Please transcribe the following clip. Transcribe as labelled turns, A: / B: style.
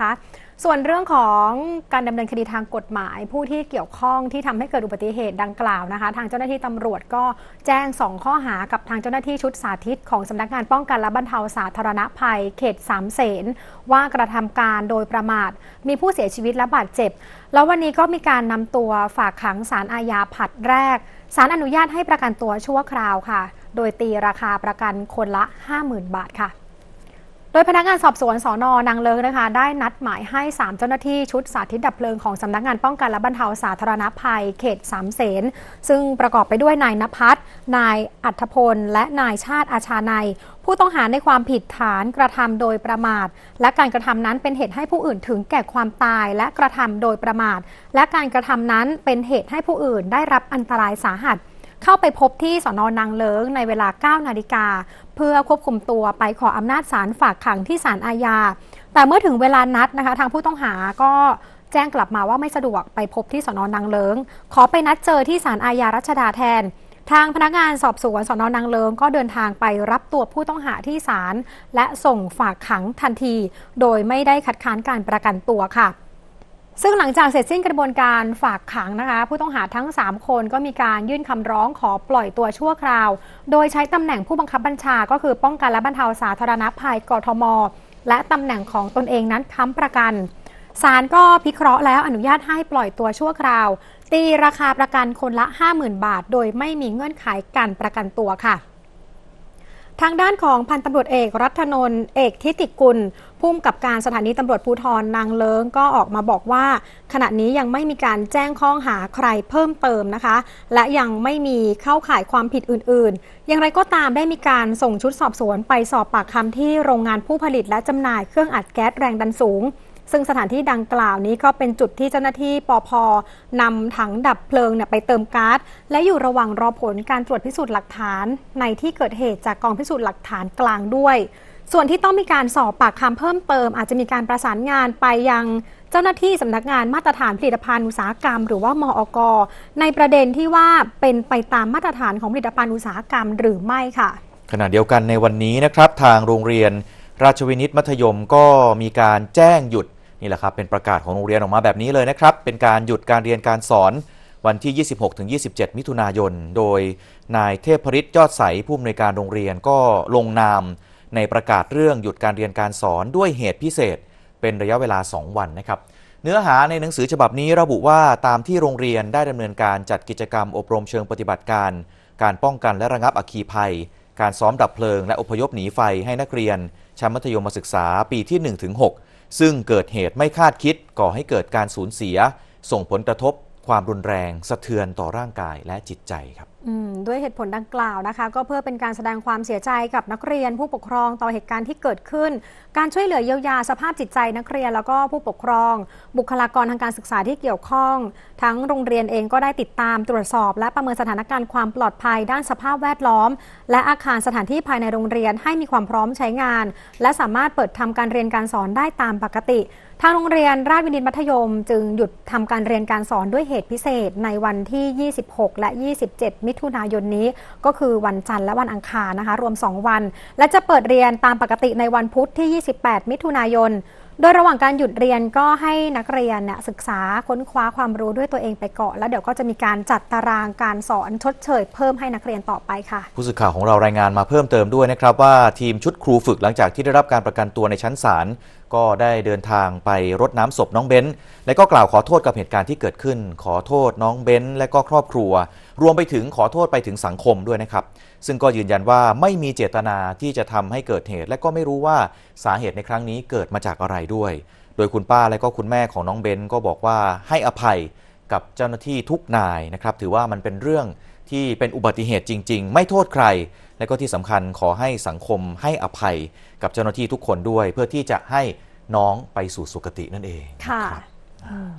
A: คะส่วนเรื่องของการดำเนินคดีทางกฎหมาย ผู้ที่เกี่ยวข้องที่ทำให้เกิดอุบัติเหตุดังกล่าวนะคะ ทางเจ้าหน้าที่ตำรวจก็แจ้ง 2 ข้อหากับทางเจ้าหน้าที่ชุดสาธิต ของสำนักงานป้องกันและบรรเทาสาธารณภัย เขตสามเสนว่ากระทำการโดยประมาท มีผู้เสียชีวิตและบาดเจ็บ แล้ววันนี้ก็มีการนำตัวฝากขังสารอาญาผัดแรกสารอนุญาตให้ประกันตัวชั่วคราวค่ะ โดยตีราคาประกันคนละ 50,000 บาทค่ะ ดยพนักงานสอบสวนสอนอนางเลิงนะคะ ได้นัดหมายให้ 3 เจ้าหน้าที่ชุดสาธิตดับเพลิงของสำนักงานป้องกันและบรรเทาสาธารณภัยเขตสามเสนซึ่งประกอบไปด้วยนายนภัสนายอัธพล และนายชาติอาชาในผู้ต้องหาในความผิดฐานกระทำโดยประมาท และการกระทำนั้นเป็นเหตุให้ผู้อื่นถึงแก่ความตายและกระทำโดยประมาท และการกระทำนั้นเป็นเหตุให้ผู้อื่นได้รับอันตรายสาหัส เข้าไปพบที่สอนอนางเลิงในเวลา 9 นาฬิกา เพื่อควบคุมตัวไปขออำนาจศาลฝากขังที่ศาลอาญา แต่เมื่อถึงเวลานัดนะคะ ทางผู้ต้องหาก็แจ้งกลับมาว่าไม่สะดวกไปพบที่สอนอนางเลิง ขอไปนัดเจอที่ศาลอาญารัชดาแทนทางพนักงานสอบสวนสอนอนางเลิงก็เดินทางไปรับตัวผู้ต้องหาที่ศาลและส่งฝากขังทันที โดยไม่ได้คัดค้านการประกันตัวค่ะ ซึ่งหลังจากเสร็จสิ้นกระบวนการฝากขังนะคะ ผู้ต้องหาทั้ง 3 คนก็มีการยื่นคำร้องขอปล่อยตัวชั่วคราว โดยใช้ตำแหน่งผู้บังคับบัญชาก็คือป้องกันและบรรเทาสาธารณภัยกทม และตำแหน่งของตนเองนั้นค้ำประกันศาลก็พิเคราะห์แล้วอนุญาตให้ปล่อยตัวชั่วคราว ตีราคาประกันคนละ 50,000 บาท โดยไม่มีเงื่อนไขการประกันตัวค่ะ ทางด้านของพันตำรวจเอกรัฐนนท์เอกทิติกุลผู้มกับการสถานีตำรวจภูธรนางเลิงก็ออกมาบอกว่า ขณะนี้ยังไม่มีการแจ้งข้อหาใครเพิ่มเติมนะคะ และยังไม่มีเข้าข่ายความผิดอื่น ๆ อย่างไรก็ตามได้มีการส่งชุดสอบสวนไปสอบปากคำที่โรงงานผู้ผลิตและจำหน่ายเครื่องอัดแก๊สแรงดันสูง ซึ่งสถานที่ดังกล่าวนี้ก็เป็นจุดที่เจ้าหน้าที่ปอพนำถังดับเพลิงเนี่ยไปเติมก๊าซและอยู่ระหว่างรอผลการตรวจพิสูจน์หลักฐาน ในที่เกิดเหตุจากกองพิสูจน์หลักฐานกลางด้วย ส่วนที่ต้องมีการสอบปากคำเพิ่มเติม อาจจะมีการประสานงานไปยังเจ้าหน้าที่สำนักงานมาตรฐานผลิตภัณฑ์อุตสาหกรรม หรือว่ามอกในประเด็นที่ว่าเป็นไปตามมาตรฐานของผลิตภัณฑ์อุตสาหกรรมหรือไม่ค่ะ
B: ขณะเดียวกันในวันนี้นะครับ ทางโรงเรียนราชวินิตมัธยมก็มีการแจ้งหยุด นี่แหละครับเป็นประกาศของโรงเรียนออกมาแบบนี้เลยนะครับ เป็นการหยุดการเรียนการสอนวันที่ 26-27 มิถุนายน โดยนายเทพฤทธิ์ยอดใสผู้อำนวยการโรงเรียนก็ลงนาม ในประกาศเรื่องหยุดการเรียนการสอนด้วยเหตุพิเศษ เป็นระยะเวลา 2 วันนะครับ เนื้อหาในหนังสือฉบับนี้ระบุว่าตามที่โรงเรียนได้ดำเนินการจัดกิจกรรมอบรมเชิงปฏิบัติการ การป้องกันและระงับอัคคีภัย การซ้อมดับเพลิงและอพยพหนีไฟให้นักเรียนชั้นมัธยมศึกษาปีที่ 1-6 ซึ่งเกิดเหตุไม่คาดคิดก่อให้เกิดการสูญเสีย ส่งผลกระทบความรุนแรง สะเทือนต่อร่างกายและจิตใจครับ
A: ด้วยเหตุผลดังกล่าวนะคะ ก็เพื่อเป็นการแสดงความเสียใจกับนักเรียน ผู้ปกครองต่อเหตุการณ์ที่เกิดขึ้น การช่วยเหลือเยียวยาสภาพจิตใจนักเรียน แล้วก็ผู้ปกครอง บุคลากรทางการศึกษาที่เกี่ยวข้อง ทั้งโรงเรียนเองก็ได้ติดตามตรวจสอบ และประเมินสถานการณ์ความปลอดภัย ด้านสภาพแวดล้อม และอาคารสถานที่ภายในโรงเรียนให้มีความพร้อมใช้งาน และสามารถเปิดทำการเรียนการสอนได้ตามปกติทางโรงเรียนราชวินิตมัธยม จึงหยุดทำการเรียนการสอนด้วยเหตุพิเศษในวันที่ 26 และ 27 มิถุนายนนี้ ก็คือวันจันทร์และวันอังคารนะคะ รวม 2 วัน และจะเปิดเรียนตามปกติในวันพุธที่ 28 มิถุนายน โดยระหว่างการหยุดเรียนก็ให้นักเรียนเนี่ยศึกษาค้นคว้าความรู้ด้วยตัวเองไปก่อน แล้วเดี๋ยวก็จะมีการจัดตารางการสอนชดเชยเพิ่มให้นักเรียนต่อไปค่ะ
B: ผู้สื่อข่าวของเรารายงานมาเพิ่มเติมด้วยนะครับ ว่าทีมชุดครูฝึกหลังจากที่ได้รับการประกันตัวในชั้นศาลก็ได้เดินทางไปรดน้ำศพน้องเบ้นและก็กล่าวขอโทษกับเหตุการณ์ที่เกิดขึ้น ขอโทษน้องเบ้นและก็ครอบครัว รวมไปถึงขอโทษไปถึงสังคมด้วยนะครับ ซึ่งก็ยืนยันว่าไม่มีเจตนาที่จะทำให้เกิดเหตุ และก็ไม่รู้ว่าสาเหตุในครั้งนี้เกิดมาจากอะไรด้วย โดยคุณป้าและก็คุณแม่ของน้องเบ้นก็บอกว่าให้อภัยกับเจ้าหน้าที่ทุกนายนะครับ ถือว่ามันเป็นเรื่องที่เป็นอุบัติเหตุจริง ๆ ไม่โทษใคร และก็ที่สำคัญขอให้สังคมให้อภัยกับเจ้าหน้าที่ทุกคนด้วย เพื่อที่จะให้น้องไปสู่สุคตินั่นเอง
A: ค่ะ
B: นะครับ
A: อืม